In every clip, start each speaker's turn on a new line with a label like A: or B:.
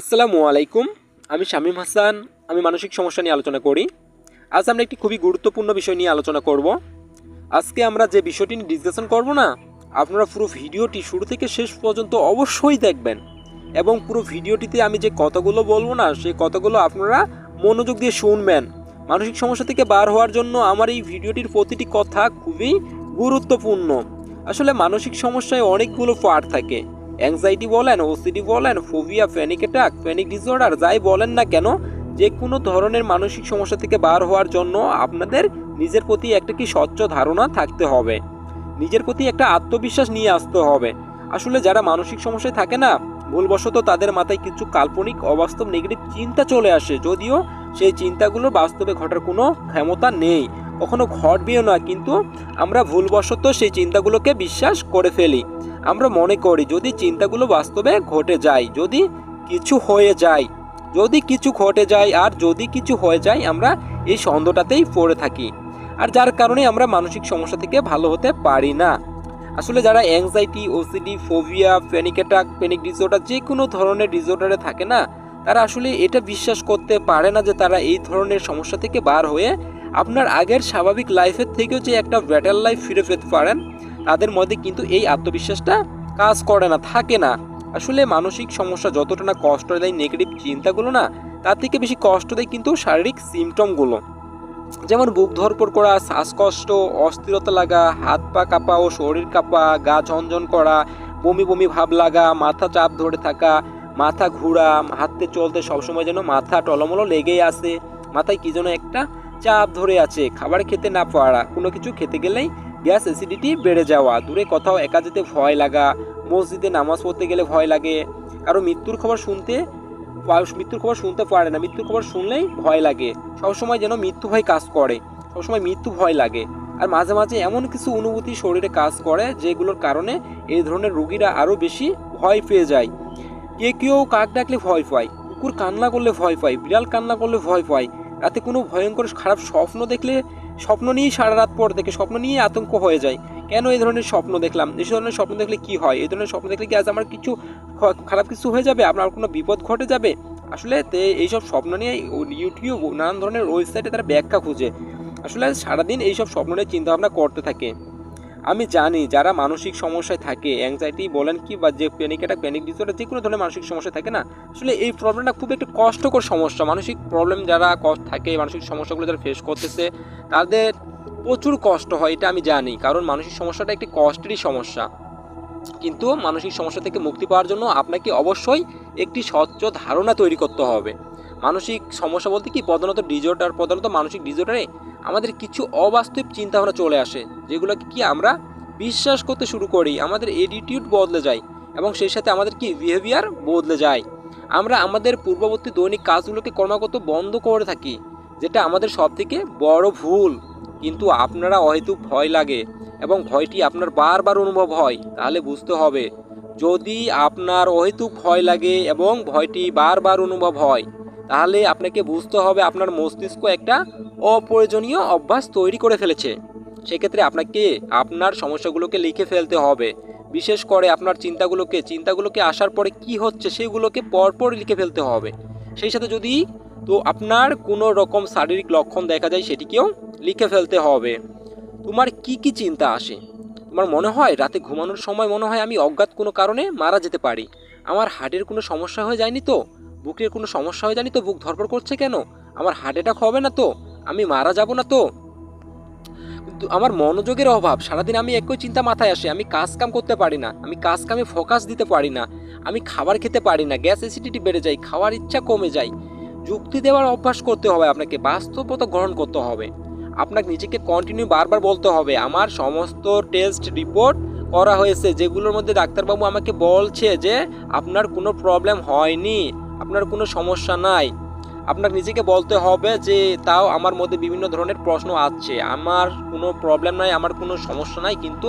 A: আসসালামু আলাইকুম। আমি শামীম হাসান, আমি মানসিক সমস্যা নিয়ে আলোচনা করি। আজ আমরা একটি খুবই গুরুত্বপূর্ণ বিষয় নিয়ে আলোচনা করব। আজকে আমরা যে বিষয়টি নিয়ে ডিসকাশন করব না, আপনারা পুরো ভিডিওটি শুরু থেকে শেষ পর্যন্ত অবশ্যই দেখবেন এবং পুরো ভিডিওটিতে আমি যে কথাগুলো বলব না, সেই কথাগুলো আপনারা মনোযোগ দিয়ে শুনবেন। মানসিক সমস্যা থেকে বার হওয়ার জন্য আমার এই ভিডিওটির প্রতিটি কথা খুবই গুরুত্বপূর্ণ। আসলে মানসিক সমস্যায় অনেকগুলো পার্ট থাকে। অ্যাংজাইটি বলেন ওসিডি বলেন phobia panic attack panic disorder যাই বলেন না কেন, যে কোনো ধরনের মানসিক সমস্যা থেকে বার হওয়ার জন্য আপনাদের নিজের প্রতি একটা কি স্বচ্ছ ধারণা থাকতে হবে। নিজের প্রতি একটা আত্মবিশ্বাস নিয়ে আসতে হবে। আসলে যারা মানসিক সমস্যায় থাকে না, ভুলবশত তাদের মাথায় কিছু কাল্পনিক, অবাস্তব নেগেটিভ চিন্তা চলে আসে। যদিও সেই চিন্তাগুলো বাস্তবে ঘটার কোনো ক্ষমতা নেই। কখনো ঘটবেও না, কিন্তু আমরা ভুলবশত সেই চিন্তাগুলোকে বিশ্বাস করে ফেলি। আমরা মনে করি, যদি চিন্তাগুলো বাস্তবে ঘটে যায়, যদি কিছু হয়ে যায়, যদি কিছু ঘটে যায় আর যদি কিছু হয়ে যায়, আমরা এই সন্দেহটাতেই পড়ে থাকি। আর যার কারণে আমরা মানসিক সমস্যা থেকে ভালো হতে পারি না। আসলে যারা anxiety OCD phobia panic attack panic disorder যে কোনো ধরনের ডিসঅর্ডারে থাকে না, তারা আসলে এটা বিশ্বাস করতে পারে না যে তারা এই ধরনের সমস্যা থেকে বার হয়ে আপনার আগের স্বাভাবিক লাইফের থেকেও যে একটা ব্যাটার লাইফ ফিরে পেতে পারেন। তাদের মধ্যে কিন্তু এই আত্মবিশ্বাসটা কাজ করে না, থাকে না। আসলে মানসিক সমস্যা যতটা না কষ্ট দেয় নেগেটিভ চিন্তাগুলো না, তার থেকে বেশি কষ্ট দেয় কিন্তু শারীরিক সিমটমগুলো যেমন বুক ধরপড় করা, শ্বাসকষ্ট, অস্থিরতা লাগা, হাত পা কাঁপা ও শরীর কাঁপা, গা ঝনঝন করা, বমি বমি ভাব লাগা, মাথা চাপ ধরে থাকা, মাথা ঘুরা, হাঁটতে চলতে সবসময় যেন মাথা টলমলো লেগেই আসে মাথায় কী যেন একটা চাপ ধরে আছে, খাবার খেতে না পারা, কোনো কিছু খেতে গেলেই গ্যাস অ্যাসিডিটি বেড়ে যাওয়া। দূরে কোথাও একা যেতে ভয় লাগা, মসজিদে নামাজ পড়তে গেলে ভয় লাগে। কারও মৃত্যুর খবর শুনতে মৃত্যুর খবর শুনতে পারে না। মৃত্যুর খবর শুনলেই ভয় লাগে। সবসময় যেন মৃত্যু ভয় কাজ করে। সবসময় মৃত্যু ভয় লাগে। আর মাঝে মাঝে এমন কিছু অনুভূতি শরীরে কাজ করে, যেগুলোর কারণে এই ধরনের রোগীরা আরও বেশি ভয় পেয়ে যায়। কে কেউ কাক ডাকলে ভয় পায়, কুকুর কান্না করলে ভয় পায়, বিড়াল কান্না করলে ভয় পায়। রাতে কোনো ভয়ঙ্কর খারাপ স্বপ্ন দেখলে স্বপ্ন নিয়েই সারা রাত পর দেখে, স্বপ্ন নিয়েই আতঙ্ক হয়ে যায়। কেন এই ধরনের স্বপ্ন দেখলাম? এই ধরনের স্বপ্ন দেখলে কি হয়? এই ধরনের স্বপ্ন দেখলে কি আজ আমার কিছু খারাপ কিছু হয়ে যাবে? আপনার কোনো বিপদ ঘটে যাবে? আসলে এই এইসব স্বপ্ন নিয়ে ইউটিউব নানান ধরনের ওয়েবসাইটে তারা ব্যাখ্যা খুঁজে। আসলে সারাদিন এইসব স্বপ্ন নিয়ে চিন্তাভাবনা করতে থাকে। আমি জানি যারা মানসিক সমস্যায় থাকে অ্যাংজাইটি বলেন কি বা যে প্যানিক একটা প্যানিক ডিসঅর্ডার যে কোনো ধরনের মানসিক সমস্যা থাকে না, আসলে এই প্রবলেমটা খুব একটা কষ্টকর সমস্যা। মানসিক প্রবলেম যারা কষ্ট থাকে, মানসিক সমস্যাগুলো যারা ফেস করতেছে, তাদের প্রচুর কষ্ট হয়, এটা আমি জানি। কারণ মানসিক সমস্যাটা একটি কষ্টেরই সমস্যা। কিন্তু মানসিক সমস্যা থেকে মুক্তি পাওয়ার জন্য আপনাকে অবশ্যই একটি স্বচ্ছ ধারণা তৈরি করতে হবে। মানসিক সমস্যা বলতে কি? প্রধানত ডিজর্ডার প্রধানত মানসিক ডিজর্ডারে আমাদের কিছু অবাস্তব চিন্তাভাবনা চলে আসে, যেগুলোকে কি আমরা বিশ্বাস করতে শুরু করি, আমাদের এডিটিউড বদলে যায় এবং সেই সাথে আমাদের কি বিহেভিয়ার বদলে যায়। আমরা আমাদের পূর্ববর্তী দৈনিক কাজগুলোকে ক্রমাগত বন্ধ করে থাকি, যেটা আমাদের সবথেকে বড় ভুল। কিন্তু আপনারা হয়তো ভয় লাগে এবং ভয়টি আপনার বারবার অনুভব হয়, তাহলে বুঝতে হবে। যদি আপনার অহেতুক ভয় লাগে এবং ভয়টি বারবার অনুভব হয় তাহলে আপনাকে বুঝতে হবে আপনার মস্তিষ্ক একটা অপ্রয়োজনীয় অভ্যাস তৈরি করে ফেলেছে। সেক্ষেত্রে আপনাকে আপনার সমস্যাগুলোকে লিখে ফেলতে হবে। বিশেষ করে আপনার চিন্তাগুলোকে চিন্তাগুলোকে আসার পরে কি হচ্ছে সেগুলোকে পরপর লিখে ফেলতে হবে। সেই সাথে যদি তো আপনার কোনো রকম শারীরিক লক্ষণ দেখা যায় সেটিকেও লিখে ফেলতে হবে। তোমার কি কি চিন্তা আসে? তোমার মনে হয় রাতে ঘুমানোর সময় মনে হয় আমি অজ্ঞাত কোনো কারণে মারা যেতে পারি? আমার হার্টের কোনো সমস্যা হয়ে যায়নি তো? বুকের কোনো সমস্যা হয় জানি তো? বুক ধরপড় করছে কেন? আমার হার্ট অ্যাটাক হবে না তো? আমি মারা যাব না তো? কিন্তু আমার মনোযোগের অভাব, সারাদিন আমি একই চিন্তা মাথায় আসে, আমি কাজ কাম করতে পারি না, আমি কাজ কামে ফোকাস দিতে পারি না, আমি খাবার খেতে পারি না গ্যাস অ্যাসিডিটি বেড়ে যায়, খাওয়ার ইচ্ছা কমে যায়। যুক্তি দেওয়ার অভ্যাস করতে হবে আপনাকে, বাস্তবতা গ্রহণ করতে হবে। আপনাকে নিজেকে কন্টিনিউ বারবার বলতে হবে, আমার সমস্ত টেস্ট রিপোর্ট করা হয়েছে, যেগুলোর মধ্যে ডাক্তারবাবু আমাকে বলছে যে আপনার কোনো প্রবলেম হয়নি। আপনার কোনো সমস্যা নাই। আপনার নিজেকে বলতে হবে যে, তাও আমার মধ্যে বিভিন্ন ধরনের প্রশ্ন আছে আমার কোনো প্রবলেম নাই, আমার কোনো সমস্যা নাই, কিন্তু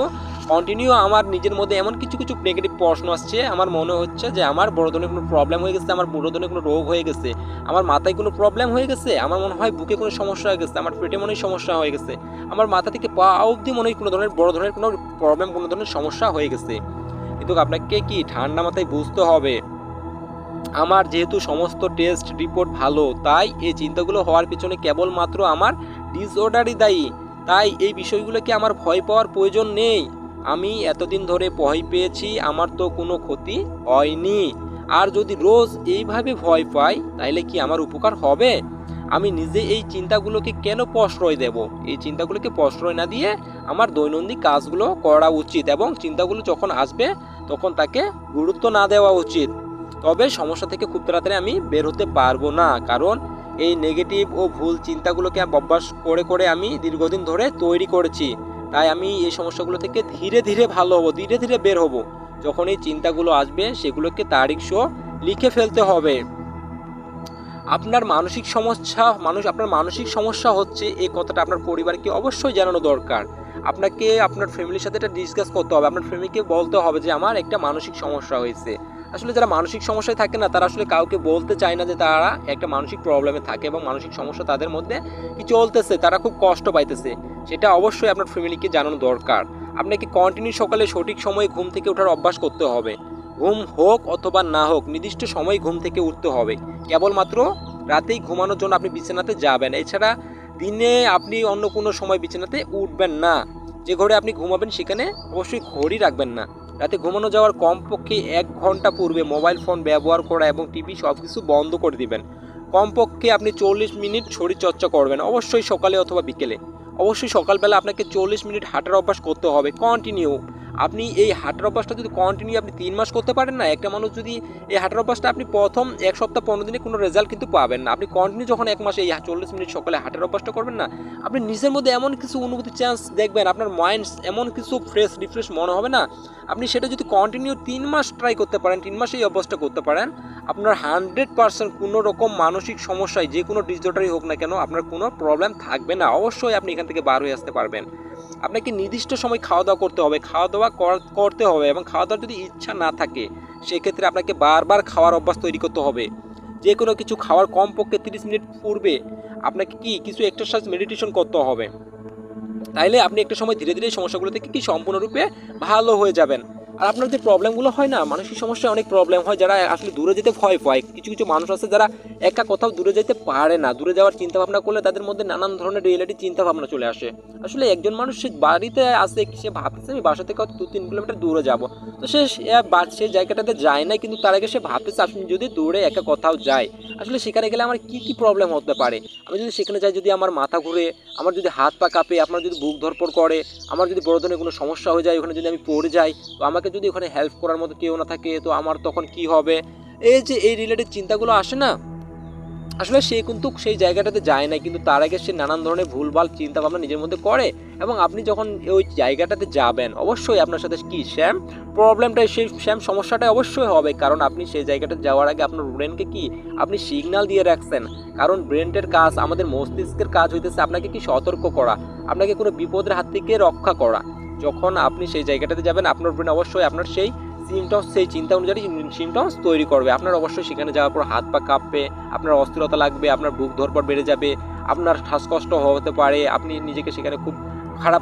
A: কন্টিনিউ আমার নিজের মধ্যে এমন কিছু কিছু নেগেটিভ প্রশ্ন আসছে। আমার মনে হচ্ছে যে, আমার বড় ধরনের কোনো প্রবলেম হয়ে গেছে, আমার বড় ধরনের কোনো রোগ হয়ে গেছে, আমার মাথায় কোনো প্রবলেম হয়ে গেছে, আমার মনে হয় বুকে কোনো সমস্যা হয়ে গেছে, আমার পেটে মনে হয় সমস্যা হয়ে গেছে, আমার মাথা থেকে পা অবধি মনে হয় কোনো ধরনের, বড় ধরনের কোনো প্রবলেম কোনো ধরনের সমস্যা হয়ে গেছে। কিন্তু আপনাকে কি ঠান্ডা মাথায় বুঝতে হবে? আমার যেহেতু সমস্ত টেস্ট রিপোর্ট ভালো, তাই এই চিন্তাগুলো হওয়ার পিছনে কেবলমাত্র আমার ডিসঅর্ডারই দায়ী। তাই এই বিষয়গুলোকে আমার ভয় পাওয়ার প্রয়োজন নেই। আমি এতদিন ধরে ভয় পেয়েছি, আমার তো কোনো ক্ষতি হয়নি। আর যদি রোজ এইভাবে ভয় পাই তাহলে কি আমার উপকার হবে? আমি নিজে এই চিন্তাগুলোকে কেন প্রশ্রয় দেব? এই চিন্তাগুলোকে প্রশ্রয় না দিয়ে আমার দৈনন্দিন কাজগুলো করা উচিত এবং চিন্তাগুলো যখন আসবে, তখন তাকে গুরুত্ব না দেওয়া উচিত। তবে সমস্যা থেকে খুব তাড়াতাড়ি আমি বের হতে পারব না, কারণ এই নেগেটিভ ও ভুল চিন্তাগুলোকে অভ্যাস করে করে আমি দীর্ঘদিন ধরে তৈরি করেছি। তাই আমি এই সমস্যাগুলো থেকে ধীরে ধীরে ভালো হব, ধীরে ধীরে বের হব। যখন এই চিন্তাগুলো আসবে, সেগুলোকে তারিখ সহ লিখে ফেলতে হবে। আপনার মানসিক সমস্যা, মানুষ, আপনার মানসিক সমস্যা হচ্ছে এই কথাটা আপনার পরিবারকে অবশ্যই জানানো দরকার। আপনাকে, আপনার ফ্যামিলির সাথে এটা ডিসকাস করতে হবে। আপনার ফ্যামিলিকে বলতে হবে যে, আমার একটা মানসিক সমস্যা হয়েছে। আসলে যারা মানসিক সমস্যায় থাকে না, তারা আসলে কাউকে বলতে চায় না যে তারা একটা মানসিক প্রবলেমে থাকে এবং মানসিক সমস্যা তাদের মধ্যে কি চলতেছে, তারা খুব কষ্ট পাইতেছে। সেটা অবশ্যই আপনার ফ্যামিলিকে জানানো দরকার। আপনাকে কন্টিনিউ সকালে সঠিক সময়ে ঘুম থেকে ওঠার অভ্যাস করতে হবে। ঘুম হোক অথবা না হোক, নির্দিষ্ট সময় ঘুম থেকে উঠতে হবে। কেবলমাত্র রাতেই ঘুমানোর জন্য আপনি বিছানাতে যাবেন। এছাড়া দিনে আপনি অন্য কোনো সময় বিছানাতে উঠবেন না। যে ঘরে আপনি ঘুমাবেন, সেখানে অবশ্যই ঘড়ি রাখবেন না। রাতে ঘুমানো যাওয়ার কমপক্ষে এক ঘণ্টা পূর্বে মোবাইল ফোন ব্যবহার করা এবং টিভি সব কিছু বন্ধ করে দিবেন। কমপক্ষে আপনি চল্লিশ মিনিট শরীরচর্চা করবেন, অবশ্যই সকালে অথবা বিকেলে। অবশ্যই সকালবেলা আপনাকে চল্লিশ মিনিট হাঁটার অভ্যাস করতে হবে কন্টিনিউ আপনি এই হাঁটার অভ্যাসটা যদি কন্টিনিউ আপনি তিন মাস করতে পারেন না, একটা মানুষ যদি এই হাঁটার অভ্যাসটা আপনি প্রথম এক সপ্তাহ পনেরো দিনে কোনো রেজাল্ট কিন্তু পাবেন না। আপনি কন্টিনিউ যখন এক মাসে এই চল্লিশ মিনিট সকালে হাঁটার অভ্যাসটা করবেন না, আপনি নিজের মধ্যে এমন কিছু অনুভূতি চান্স দেখবেন, আপনার মাইন্ড এমন কিছু ফ্রেশ রিফ্রেশ মনে হবে না। আপনি সেটা যদি কন্টিনিউ তিন মাস ট্রাই করতে পারেন, তিন মাসে এই অভ্যাসটা করতে পারেন, আপনার হান্ড্রেড পার্সেন্ট কোনো রকম মানসিক সমস্যায় যে কোনো ডিসঅর্ডারই হোক না কেন আপনার কোনো প্রবলেম থাকবে না। অবশ্যই আপনি এখান থেকে বার হয়ে আসতে পারবেন। আপনাকে নির্দিষ্ট সময় খাওয়া দাওয়া করতে হবে। খাওয়া দাওয়া কর- করতে হবে এবং খাওয়া দাওয়ার যদি ইচ্ছা না থাকে, সেক্ষেত্রে আপনাকে বারবার খাওয়ার অভ্যাস তৈরি করতে হবে। যে কোনো কিছু খাওয়ার কমপক্ষে তিরিশ মিনিট পূর্বে আপনাকে কি কিছু এক্সারসাইজ মেডিটেশন করতে হবে? তাইলে আপনি একটা সময় ধীরে ধীরে সমস্যাগুলো থেকে কি সম্পূর্ণরূপে ভালো হয়ে যাবেন। আর আপনার যে প্রবলেমগুলো হয় না, মানসিক সমস্যায় অনেক প্রবলেম হয়, যারা আসলে দূরে যেতে ভয় পায়। কিছু কিছু মানুষ আছে যারা একা কোথাও দূরে যেতে পারে না। দূরে যাওয়ার চিন্তা ভাবনা করলে তাদের মধ্যে নানান ধরনের রিয়েলিটি চিন্তা ভাবনা চলে আসে। আসলে একজন মানুষ সে বাড়িতে আসে সে ভাবতেছে, আমি বাসা থেকে দু তিন কিলোমিটার দূরে যাব। তো সে সে জায়গাটাতে যায় না কিন্তু তার আগে সে ভাবতেছে আপনি যদি দূরে একা কোথাও যায় আসলে সেখানে গেলে আমার কি কি প্রবলেম হতে পারে? আমি যদি সেখানে যাই, যদি আমার মাথা ঘুরে, আমার যদি হাত পা কাঁপে, আপনার যদি বুক ধরপড় করে, আমার যদি বড় ধরনের কোনো সমস্যা হয়ে যায়, ওখানে যদি আমি পড়ে যাই, তো আমাকে যদি ওখানে হেল্প করার মতো কেউ না থাকে, তো আমার তখন কি হবে? এই যে এই রিলেটেড চিন্তাগুলো আসে না? আসলে সে কিন্তু সেই জায়গাটাতে যায় না কিন্তু তার আগে সে নানান ধরনের ভুলভাল চিন্তা ভাবনা নিজের মধ্যে করে। এবং আপনি যখন ওই জায়গাটাতে যাবেন, অবশ্যই আপনার সাথে কি শ্যাম প্রবলেমটা সেই শ্যাম সমস্যাটা অবশ্যই হবে, কারণ আপনি সেই জায়গাটা যাওয়ার আগে আপনার ব্রেনকে কি, আপনি সিগন্যাল দিয়ে রাখছেন। কারণ ব্রেনটের কাজ, আমাদের মস্তিষ্কের কাজ হইতেছে আপনাকে কি সতর্ক করা, আপনাকে কোনো বিপদের হাত থেকে রক্ষা করা। যখন আপনি সেই জায়গাটাতে যাবেন, আপনার ব্রেন অবশ্যই আপনার সেই সিমটমস সেই চিন্তা অনুযায়ী সিমটমস তৈরি করবে। আপনার অবশ্যই সেখানে যাওয়ার পর হাত পা কাঁপবে, আপনার অস্থিরতা লাগবে, আপনার বুক ধরপর বেড়ে যাবে, আপনার শ্বাসকষ্ট হতে পারে, আপনি নিজেকে সেখানে খুব খারাপ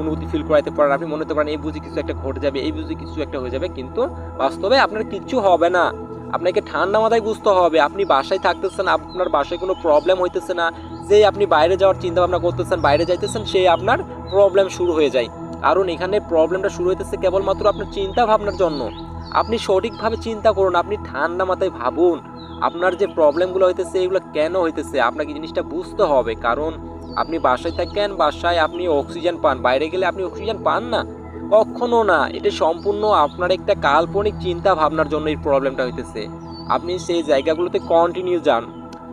A: অনুভূতি ফিল করাইতে পারেন, আপনি মনে হতে পারেন, এই বুঝি কিছু একটা ঘটে যাবে, এই বুঝি কিছু একটা হয়ে যাবে। কিন্তু বাস্তবে আপনার কিচ্ছু হবে না। আপনাকে ঠান্ডা মাথায় বুঝতে হবে, আপনি বাসায় থাকতেছেন, আপনার বাসায় কোনো প্রবলেম হইতেছে না। যে আপনি বাইরে যাওয়ার চিন্তা ভাবনা করতেছেন, বাইরে যাইতেছেন, সেই আপনার প্রবলেম শুরু হয়ে যায়। কারণ এখানে প্রবলেমটা শুরু হইতেছে কেবলমাত্র আপনার চিন্তা ভাবনার জন্য। আপনি সঠিকভাবে চিন্তা করুন, আপনি ঠান্ডা মাথায় ভাবুন, আপনার যে প্রবলেমগুলো হইতেছে, এগুলো কেন হইতেছে, আপনাকে জিনিসটা বুঝতে হবে। কারণ আপনি বাসায় থাকেন, বাসায় আপনি অক্সিজেন পান, বাইরে গেলে আপনি অক্সিজেন পান না। কখনো না, এটা সম্পূর্ণ আপনার একটা কাল্পনিক চিন্তা ভাবনার জন্য এই প্রবলেমটা হইতেছে। আপনি সেই জায়গাগুলোতে কন্টিনিউ যান।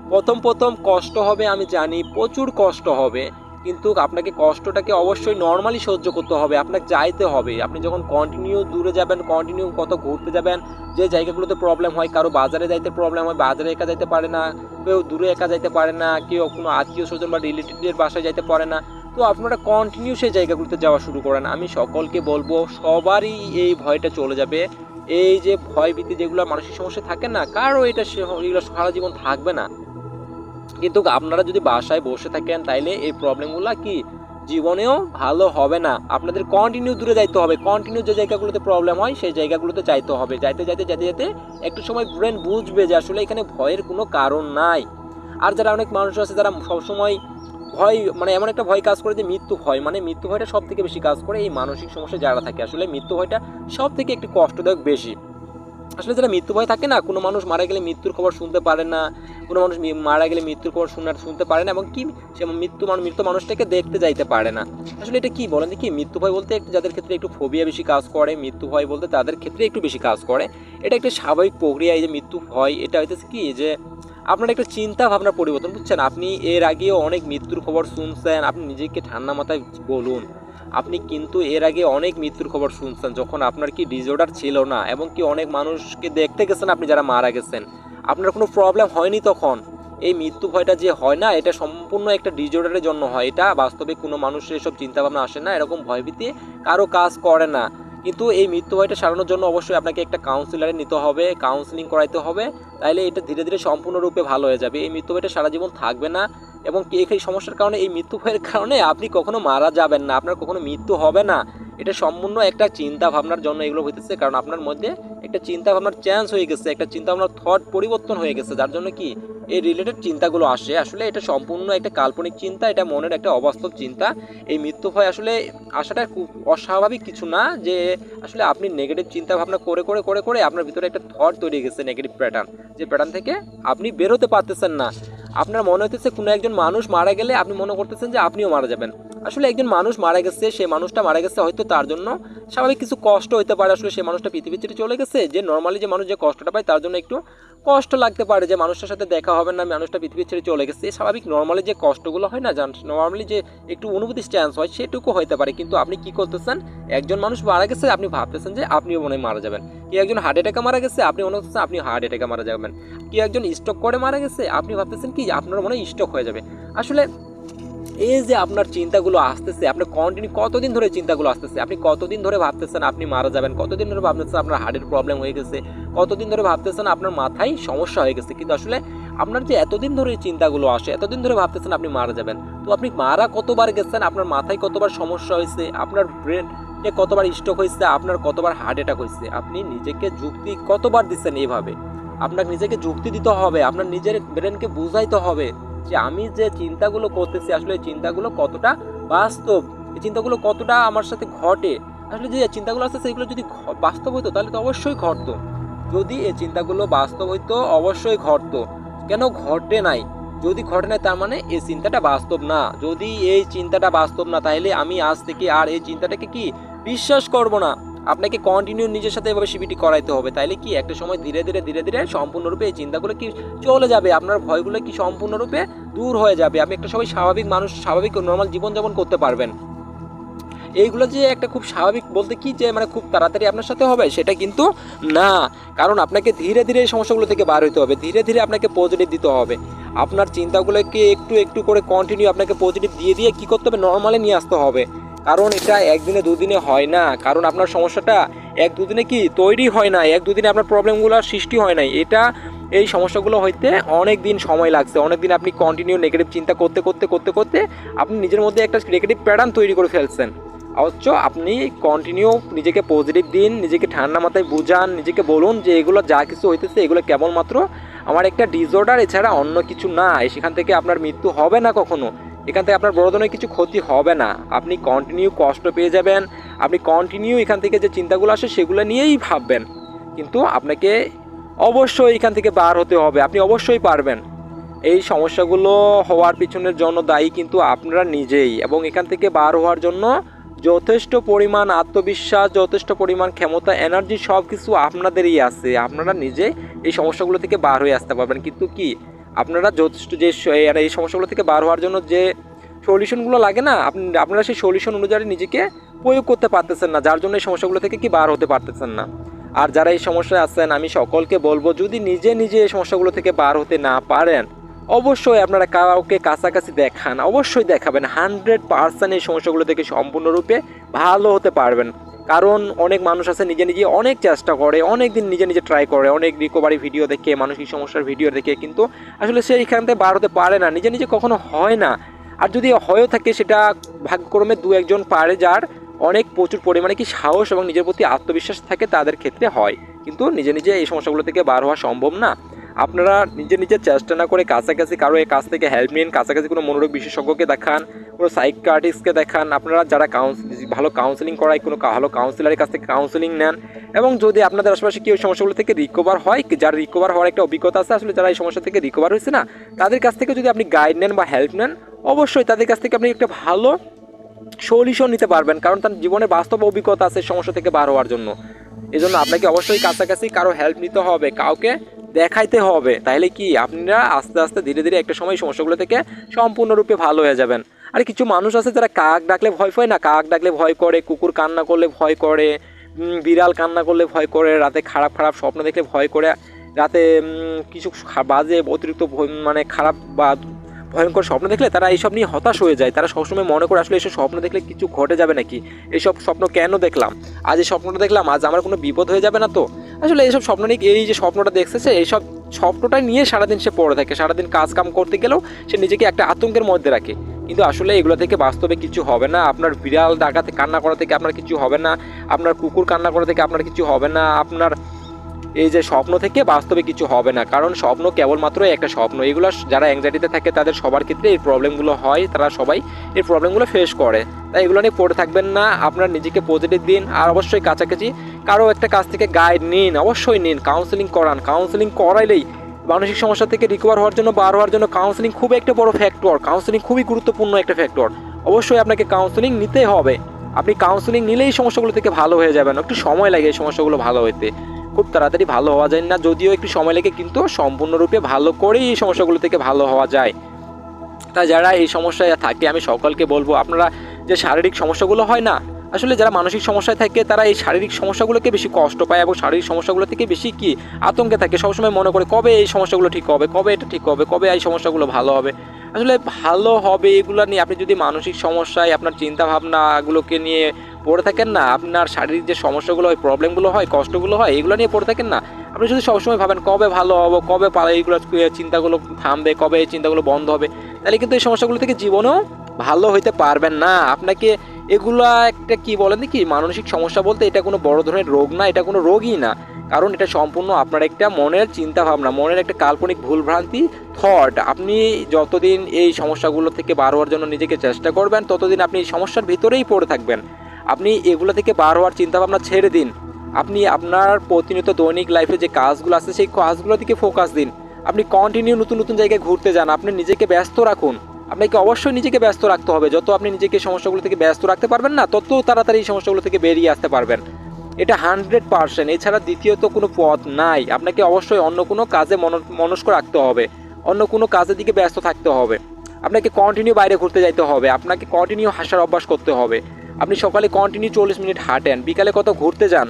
A: প্রথম প্রথম কষ্ট হবে, আমি জানি, প্রচুর কষ্ট হবে। কিন্তু আপনাকে কষ্টটাকে অবশ্যই নর্মালি সহ্য করতে হবে, আপনাকে যাইতে হবে। আপনি যখন কন্টিনিউ দূরে যাবেন কন্টিনিউ কত ঘুরতে যাবেন, যে জায়গাগুলোতে প্রবলেম হয়, কারও বাজারে যাইতে প্রবলেম হয়, বাজারে একা যাইতে পারে না, কেউ দূরে একা যাইতে পারে না, কেউ কোনো আত্মীয় স্বজন বা রিলেটিভদের বাসায় যাইতে পারে না, তো আপনারা কন্টিনিউ সেই জায়গাগুলোতে যাওয়া শুরু করেন। আমি সকলকে বলব, সবারই এই ভয়টা চলে যাবে। এই যে ভয় ভীতি যেগুলো মানসিক সমস্যা থাকে না, কারও এটা এগুলো সারা জীবন থাকবে না। কিন্তু আপনারা যদি বাসায় বসে থাকেন, তাইলে এই প্রবলেমগুলো কি? জীবনেও ভালো হবে না। আপনাদের কন্টিনিউ দূরে যাইতে হবে। কন্টিনিউ যে জায়গাগুলোতে প্রবলেম হয়, সেই জায়গাগুলোতে যাইতে হবে। যাইতে যাইতে যেতে যেতে একটু সময় ব্রেন বুঝবে যে আসলে এখানে ভয়ের কোনো কারণ নাই। আর যারা অনেক মানুষ আছে, যারা সবসময় ভয় মানে এমন একটা ভয় কাজ করে যে মৃত্যু ভয় মানে মৃত্যু ভয়টা সব থেকে বেশি কাজ করে এই মানসিক সমস্যা যারা থাকে। আসলে মৃত্যু ভয়টা সব থেকে একটু কষ্টদায়ক বেশি। আসলে যারা মৃত্যু ভয় থাকে না, কোনো মানুষ মারা গেলে মৃত্যুর খবর শুনতে পারে না, কোনো মানুষ মারা গেলে মৃত্যুর খবর শুনার শুনতে পারে না, এবং কি সে মৃত্যু মানুষ মৃত্যু মানুষটাকে দেখতে যাইতে পারে না। আসলে এটা কি বলেন কি মৃত্যু ভয় বলতে একটু যাদের ক্ষেত্রে একটু ফোবিয়া বেশি কাজ করে, মৃত্যু ভয় বলতে তাদের ক্ষেত্রে একটু বেশি কাজ করে। এটা একটা স্বাভাবিক প্রক্রিয়া, এই যে মৃত্যু ভয়, এটা হইতেছে কি যে আপনার একটা চিন্তা ভাবনার পরিবর্তন, বুঝছেন? আপনি এর আগেও অনেক মৃত্যুর খবর শুনছেন, আপনি নিজেকে ঠান্ডা মাথায় বলুন। আপনি কিন্তু এর আগে অনেক মৃত্যুর খবর শুনছেন, যখন আপনার কি ডিজঅর্ডার ছিল না, এবং কি অনেক মানুষকে দেখতে গেছেন আপনি যারা মারা গেছেন। আপনার কোনো প্রবলেম হয়নি তখন? এই মৃত্যু ভয়টা যে হয় না, এটা সম্পূর্ণ একটা ডিজঅর্ডারের জন্য হয়। এটা বাস্তবে কোনো মানুষের এসব চিন্তাভাবনা আসে না, এরকম ভয়ভীতি কারও কাজ করে না। কিন্তু এই মৃত্যু ভয়টা সারানোর জন্য অবশ্যই আপনাকে একটা কাউন্সিলারে নিতে হবে কাউন্সিলিং করাইতে হবে। তাইলে এটা ধীরে ধীরে সম্পূর্ণরূপে ভালো হয়ে যাবে। এই মৃত্যু ভয়টা সারা জীবন থাকবে না। এবং এই সমস্যার কারণে, এই মৃত্যু ভয়ের কারণে আপনি কখনো মারা যাবেন না। আপনার কখনো মৃত্যু হবে না। এটা সম্পূর্ণ একটা চিন্তা ভাবনার জন্য এগুলো হইতেছে, কারণ আপনার মধ্যে একটা চিন্তা ভাবনার চেঞ্জ হয়ে গেছে, একটা চিন্তা ভাবনার থট পরিবর্তন হয়ে গেছে, যার জন্য কি এই রিলেটেড চিন্তাগুলো আসে। আসলে এটা সম্পূর্ণ একটা কাল্পনিক চিন্তা, এটা মনের একটা অবাস্তব চিন্তা। এই মৃত্যু ভয় আসলে আসাটা খুব অস্বাভাবিক কিছু না, যে আসলে আপনি নেগেটিভ চিন্তা ভাবনা করে করে করে করে আপনার ভিতরে একটা থট তৈরি গেছে নেগেটিভ প্যাটার্ন যে প্যাটার্ন থেকে আপনি বেরোতে পারতেছেন না। আপনার মনে হইতেছে কোনো একজন মানুষ মারা গেলে আপনি মনে করতেছেন যে আপনিও মারা যাবেন। আসলে একজন মানুষ মারা গেছে, সে মানুষটা মারা গেছে হয়তো তার জন্য স্বাভাবিক কিছু কষ্ট হইতে পারে। আসলে সে মানুষটা পৃথিবী ছেড়ে চলে গেছে, যে নর্মালি যে মানুষ যে কষ্টটা পায় তার জন্য একটু কষ্ট লাগতে পারে যে মানুষটার সাথে দেখা হবে না, মানুষটা পৃথিবী ছেড়ে চলে গেছে। স্বাভাবিক নর্মালি যে কষ্টগুলো হয় না নর্মালি যে একটু অনুভূতি স্ট্যান্স হয় সেটুকু হইতে পারে। কিন্তু আপনি কি করতেছেন? একজন মানুষ মারা গেছে, আপনি ভাবতেছেন যে আপনিও মনে মারা যাবেন। কি একজন হার্ট অ্যাটাকে মারা গেছে, আপনি মনে করতেছেন আপনি হার্ট অ্যাটাকে মারা যাবেন। কি একজন স্ট্রোক করে মারা গেছে, আপনি ভাবতেছেন কি আপনার মনে স্ট্রোক হয়ে যাবে। আসলে এই যে আপনার চিন্তাগুলো আসতেছে, আপনি কন্টিনিউ কতদিন ধরে চিন্তাগুলো আসতেছে? আপনি কতদিন ধরে ভাবতেছেন আপনি মারা যাবেন? কতদিন ধরে ভাবতেছেন আপনার হার্টের প্রবলেম হয়ে গেছে? কতদিন ধরে ভাবতেছেন আপনার মাথায় সমস্যা হয়ে গেছে? কিন্তু আসলে আপনার যে এতদিন ধরে চিন্তাগুলো আসে, এতদিন ধরে ভাবতেছেন আপনি মারা যাবেন, তো আপনি মারা কতবার গেছেন? আপনার মাথায় কতবার সমস্যা হয়েছে? আপনার ব্রেন এ কতবার স্ট্রোক হয়েছে? আপনার কতবার হার্ট অ্যাটাক হয়েছে? আপনি নিজেকে যুক্তি কতবার দিচ্ছেন এইভাবে? আপনাকে নিজেকে যুক্তি দিতে হবে, আপনার নিজের ব্রেনকে বুঝাইতে হবে। যে আমি যে চিন্তাগুলো করতেছি, আসলে চিন্তাগুলো কতটা বাস্তব? এই চিন্তাগুলো কতটা আমার সাথে ঘটে? আসলে যে চিন্তাগুলো আসছে সেগুলো যদি বাস্তব হতো তাহলে তো অবশ্যই ঘটতো। যদি এই চিন্তাগুলো বাস্তব হইতো, অবশ্যই ঘটতো। কেন ঘটে নাই? যদি ঘটে নাই, তার মানে এই চিন্তাটা বাস্তব না। যদি এই চিন্তাটা বাস্তব না, তাহলে আমি আজ থেকে আর এই চিন্তাটাকে কি? বিশ্বাস করব না। আপনাকে কন্টিনিউ নিজের সাথে এভাবে সিবিটি করাইতে হবে। তাইলে কি একটা সময় ধীরে ধীরে ধীরে ধীরে সম্পূর্ণরূপে এই চিন্তাগুলো কি চলে যাবে? আপনার ভয়গুলো কি সম্পূর্ণরূপে দূর হয়ে যাবে? আপনি একটা সময় স্বাভাবিক মানুষ, স্বাভাবিক নর্মাল জীবনযাপন করতে পারবেন। এইগুলো যে একটা খুব স্বাভাবিক বলতে কি যে মানে খুব তাড়াতাড়ি আপনার সাথে হবে, সেটা কিন্তু না। কারণ আপনাকে ধীরে ধীরে এই সমস্যাগুলো থেকে বার হইতে হবে। ধীরে ধীরে আপনাকে পজিটিভ দিতে হবে। আপনার চিন্তাগুলোকে একটু একটু করে কন্টিনিউ আপনাকে পজিটিভ দিয়ে দিয়ে কি করতে হবে? নর্মালে নিয়ে আসতে হবে। কারণ এটা একদিনে দুদিনে হয় না। কারণ আপনার সমস্যাটা এক দুদিনে কি তৈরি হয় না, এক দুদিনে আপনার প্রবলেমগুলো সৃষ্টি হয় নাই। এটা এই সমস্যাগুলো হইতে অনেক দিন সময় লাগছে। অনেক দিন আপনি কন্টিনিউ নেগেটিভ চিন্তা করতে করতে করতে করতে আপনি নিজের মধ্যে একটা নেগেটিভ প্যাটার্ন তৈরি করে ফেলছেন। অথচ আপনি কন্টিনিউ নিজেকে পজিটিভ দিন, নিজেকে ঠান্ডা মাথায় বুঝান, নিজেকে বলুন যে এগুলো যা কিছু হইতেছে এগুলো কেবলমাত্র আমার একটা ডিসঅর্ডার এছাড়া অন্য কিছু না সেখান থেকে আপনার মৃত্যু হবে না কখনো। এখান থেকে আপনার বড় ধরনের কিছু ক্ষতি হবে না। আপনি কন্টিনিউ কষ্ট পেয়ে যাবেন। আপনি কন্টিনিউ এখান থেকে যে চিন্তাগুলো আসে সেগুলো নিয়েই ভাববেন। কিন্তু আপনাকে অবশ্যই এখান থেকে বার হতে হবে। আপনি অবশ্যই পারবেন। এই সমস্যাগুলো হওয়ার পিছনের জন্য দায়ী কিন্তু আপনারা নিজেই এবং এখান থেকে বার হওয়ার জন্য যথেষ্ট পরিমাণ আত্মবিশ্বাস, যথেষ্ট পরিমাণ ক্ষমতা এনার্জি সব কিছু আপনাদেরই আছে। আপনারা নিজে এই সমস্যাগুলো থেকে বার হয়ে আসতে পারবেন। কিন্তু কি? আপনারা যথেষ্ট যে এই- সমস্যাগুলো থেকে বার হওয়ার জন্য যে সলিউশনগুলো লাগে না, আপনি, আপনারা সেই সলিউশন অনুযায়ী নিজেকে প্রয়োগ করতে পারতেছেন না, যার জন্য এই সমস্যাগুলো থেকে কি বার হতে পারতেছেন না। আর যারা এই সমস্যায় আছেন, আমি সকলকে বলব, যদি নিজে নিজে এই সমস্যাগুলো থেকে বার হতে না পারেন, অবশ্যই আপনারা কাউকে কাছাকাছি দেখান, অবশ্যই দেখাবেন। হান্ড্রেড পার্সেন্ট এই সমস্যাগুলো থেকে সম্পূর্ণরূপে ভালো হতে পারবেন। কারণ অনেক মানুষ আছে, নিজে নিজে অনেক চেষ্টা করে অনেক দিন নিজে নিজে ট্রাই করে, অনেক রিকভারি ভিডিও দেখে, মানসিক সমস্যার ভিডিও দেখে, কিন্তু আসলে সে এখান থেকে বার হতে পারে না, নিজে নিজে কখনো হয় না। আর যদি হয়েও থাকে, সেটা ভাগ্যক্রমে দু একজন পারে যার অনেক প্রচুর পরিমাণে কি সাহস এবং নিজের প্রতি আত্মবিশ্বাস থাকে, তাদের ক্ষেত্রে হয়। কিন্তু নিজে নিজে এই সমস্যাগুলো থেকে বার হওয়া সম্ভব না। আপনারা নিজে নিজে চেষ্টা না করে কাছাকাছি কারও এই কাছ থেকে হেল্প নিন, কাছাকাছি কোনো মনোরোগ বিশেষজ্ঞকে দেখান, কোনো সাইকার্টিস্টকে দেখান, আপনারা যারা কাউন্সিল ভালো কাউন্সিলিং করায়, কোনো ভালো কাউন্সিলারের কাছ থেকে কাউন্সিলিং নেন এবং যদি আপনাদের আশেপাশে কেউ সমস্যাগুলো থেকে রিকভার হয় যার রিকভার হওয়ার একটা অভিজ্ঞতা আছে, আসলে যারা এই সমস্যা থেকে রিকভার হয়েছে না, তাদের কাছ থেকে যদি আপনি গাইড নেন বা হেল্প নেন, অবশ্যই তাদের কাছ থেকে আপনি একটা ভালো সলিউশন নিতে পারবেন, কারণ তার জীবনে বাস্তব অভিজ্ঞতা আছে সমস্যা থেকে বার হওয়ার জন্য। এই জন্য আপনাকে অবশ্যই কাছাকাছি কারও হেল্প নিতে হবে, কাউকে দেখাইতে হবে। তাহলে কি, আপনারা আস্তে আস্তে ধীরে ধীরে একটা সময় সমস্যাগুলো থেকে সম্পূর্ণরূপে ভালো হয়ে যাবেন। আর কিছু মানুষ আছে যারা কাক ডাকলে ভয় পায় না, কাক ডাকলে ভয় করে, কুকুর কান্না করলে ভয় করে বিড়াল কান্না করলে ভয় করে, রাতে খারাপ খারাপ স্বপ্ন দেখলে ভয় করে, রাতে কিছু বাজে অতিরিক্ত মানে খারাপ বা ভয়ঙ্কর স্বপ্ন দেখলে তারা এইসব নিয়ে হতাশ হয়ে যায়। তারা সবসময় মনে করে, আসলে এইসব স্বপ্ন দেখলে কিছু ঘটে যাবে নাকি? এইসব স্বপ্ন কেন দেখলাম? আজ এই স্বপ্নটা দেখলাম, আজ আমার কোনো বিপদ হয়ে যাবে না তো? আসলে এইসব স্বপ্ন নিয়ে এই যে স্বপ্নটা দেখতেছে এইসব স্বপ্নটা নিয়ে সারাদিন সে পড়ে থাকে। সারাদিন কাজ কাম করতে গেলেও সে নিজেকে একটা আতঙ্কের মধ্যে রাখে। কিন্তু আসলে এগুলো থেকে বাস্তবে কিছু হবে না। আপনার বিড়াল ডাকাতে, কান্না করা থেকে আপনার কিছু হবে না। আপনার কুকুর কান্না করা থেকে আপনার কিছু হবে না। আপনার এই যে স্বপ্ন থেকে বাস্তবে কিছু হবে না, কারণ স্বপ্ন কেবলমাত্রই একটা স্বপ্ন। এগুলো যারা অ্যাংজাইটিতে থাকে, তাদের সবার ক্ষেত্রে এই প্রবলেমগুলো হয়, তারা সবাই এই প্রবলেমগুলো ফেস করে। তাই এগুলো নিয়ে পড়ে থাকবেন না, আপনার নিজেকে পজিটিভ দিন, আর অবশ্যই কাছাকাছি কারও একটা কাছ থেকে গাইড নিন, অবশ্যই নিন কাউন্সেলিং করান। কাউন্সেলিং করাইলেই মানসিক সমস্যা থেকে রিকভার হওয়ার জন্য, বার হওয়ার জন্য কাউন্সেলিং খুব একটা বড় ফ্যাক্টর কাউন্সিলিং খুবই গুরুত্বপূর্ণ একটা ফ্যাক্টর অবশ্যই আপনাকে কাউন্সেলিং নিতে হবে। আপনি কাউন্সেলিং নিলেই সমস্যাগুলো থেকে ভালো হয়ে যাবেন। একটু সময় লাগে এই সমস্যাগুলো ভালো হইতে। খুব তাড়াতাড়ি ভালো হওয়া যায় না, যদিও একটু সময় লেগে কিন্তু সম্পূর্ণরূপে ভালো করেই এই সমস্যাগুলো থেকে ভালো হওয়া যায়। তা যারা এই সমস্যায় থাকে, আমি সকলকে বলব, আপনারা যে শারীরিক সমস্যাগুলো হয় না, আসলে যারা মানসিক সমস্যায় থাকে, তারা এই শারীরিক সমস্যাগুলোকে বেশি কষ্ট পায় এবং শারীরিক সমস্যাগুলো থেকে বেশি কি আতঙ্কে থাকে। সবসময় মনে করে, কবে এই সমস্যাগুলো ঠিক হবে? কবে এটা ঠিক হবে? কবে এই সমস্যাগুলো ভালো হবে? আসলে ভালো হবে এগুলো নিয়ে আপনি যদি মানসিক সমস্যায়, আপনার চিন্তাভাবনাগুলোকে নিয়ে পড়ে থাকেন না, আপনার শারীরিক যে সমস্যাগুলো হয় প্রবলেমগুলো হয়, কষ্টগুলো হয়, এগুলো নিয়ে পড়ে থাকেন না। আপনি যদি সবসময় ভাবেন কবে ভালো হব, কবে এইগুলো চিন্তাগুলো থামবে, কবে এই চিন্তাগুলো বন্ধ হবে, তাহলে কিন্তু এই সমস্যাগুলো থেকে জীবনেও ভালো হইতে পারবেন না। আপনাকে এগুলা একটা কি বলেন কি মানসিক সমস্যা বলতে এটা কোনো বড় ধরনের রোগ না, এটা কোনো রোগই না। কারণ এটা সম্পূর্ণ আপনার একটা মনের চিন্তা ভাবনা মনের একটা কাল্পনিক ভুলভ্রান্তি থট আপনি যতদিন এই সমস্যাগুলো থেকে বার হওয়ার জন্য নিজেকে চেষ্টা করবেন, ততদিন আপনি এই সমস্যার ভিতরেই পড়ে থাকবেন। আপনি এগুলো থেকে বার হওয়ার চিন্তা ভাবনা ছেড়ে দিন। আপনি আপনার প্রতিনিয়ত দৈনিক লাইফে যে কাজগুলো আছে, সেই কাজগুলোর দিকে ফোকাস দিন। আপনি কন্টিনিউ নতুন নতুন জায়গায় ঘুরতে যান। আপনি নিজেকে ব্যস্ত রাখুন। আপনাকে অবশ্যই নিজেকে ব্যস্ত রাখতে হবে। যত আপনি নিজেকে সমস্যাগুলো থেকে ব্যস্ত রাখতে পারবেন না, তত তাড়াতাড়ি এই সমস্যাগুলো থেকে বেরিয়ে আসতে পারবেন। এটা হান্ড্রেড পার্সেন্ট এছাড়া দ্বিতীয়ত কোনো পথ নাই। আপনাকে অবশ্যই অন্য কোনো কাজে মন- মনস্ক রাখতে হবে। অন্য কোনো কাজের দিকে ব্যস্ত থাকতে হবে। আপনাকে কন্টিনিউ বাইরে ঘুরতে যাইতে হবে। আপনাকে কন্টিনিউ হাসার অভ্যাস করতে হবে। আপনি সকালে কন্টিনিউ চল্লিশ মিনিট হাঁটেন, বিকালে কত ঘুরতে যান,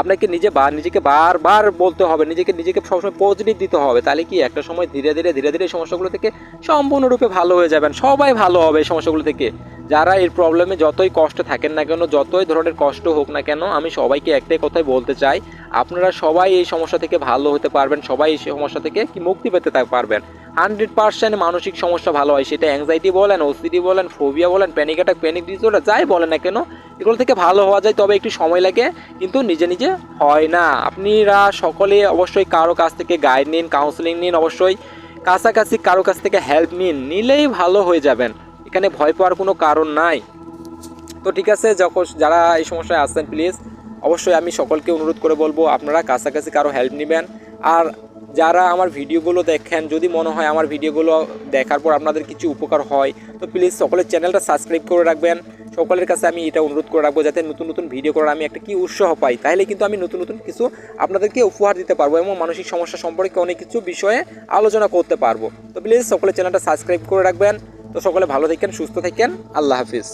A: আপনাকে নিজে বার নিজেকে বারবার বলতে হবে, নিজেকে নিজেকে সবসময় পজিটিভ দিতে হবে, তাহলে কি একটা সময় ধীরে ধীরে ধীরে ধীরে এই সমস্যাগুলো থেকে সম্পূর্ণরূপে ভালো হয়ে যাবেন, সবাই ভালো হবে এই সমস্যাগুলো থেকে। যারা এই প্রবলেমে যতই কষ্ট থাকেন না কেন, যতই ধরনের কষ্ট হোক না কেন, আমি সবাইকে একটাই কথাই বলতে চাই, আপনারা সবাই এই সমস্যা থেকে ভালো হতে পারবেন, সবাই এই সমস্যা থেকে কি মুক্তি পেতে পারবেন। হান্ড্রেড পার্সেন্ট মানসিক সমস্যা ভালো হয়। সেটা অ্যাংজাইটি বলেন ওসিডি বলেন ফোবিয়া বলেন প্যানিক অ্যাটাক প্যানিক ডিসঅর্ডার যাই বলেন না কেন, এগুলো থেকে ভালো হওয়া যায়, তবে একটু সময় লাগে, কিন্তু নিজে নিজে হয় না। আপনারা সকলে অবশ্যই কারও কাছ থেকে গাইড নিন কাউন্সিলিং নিন, অবশ্যই কাছাকাছি কারও কাছ থেকে হেল্প নিন, নিলেই ভালো হয়ে যাবেন। এখানে ভয় পাওয়ার কোনো কারণ নাই। তো ঠিক আছে, যখন যারা এই সমস্যায় আসছেন প্লিজ অবশ্যই আমি সকলকে অনুরোধ করে বলব, আপনারা কাছাকাছি কারও হেল্প নেবেন। আর যারা আমার ভিডিওগুলো দেখেন, যদি মনে হয় আমার ভিডিওগুলো দেখার পর আপনাদের কিছু উপকার হয়, তো প্লিজ সকলের চ্যানেলটা সাবস্ক্রাইব করে রাখবেন। সকলের কাছে আমি এটা অনুরোধ করে রাখব যাতে নতুন নতুন ভিডিও করার আমি একটা কি উৎসাহ পাই। তাহলে কিন্তু আমি নতুন নতুন কিছু আপনাদেরকে উপহার দিতে পারব এবং মানসিক সমস্যা সম্পর্কে অনেক কিছু বিষয়ে আলোচনা করতে পারব। তো প্লিজ সকলের চ্যানেলটা সাবস্ক্রাইব করে রাখবেন। তো সকলে ভালো থাকেন, সুস্থ থাকেন। আল্লাহ হাফিজ।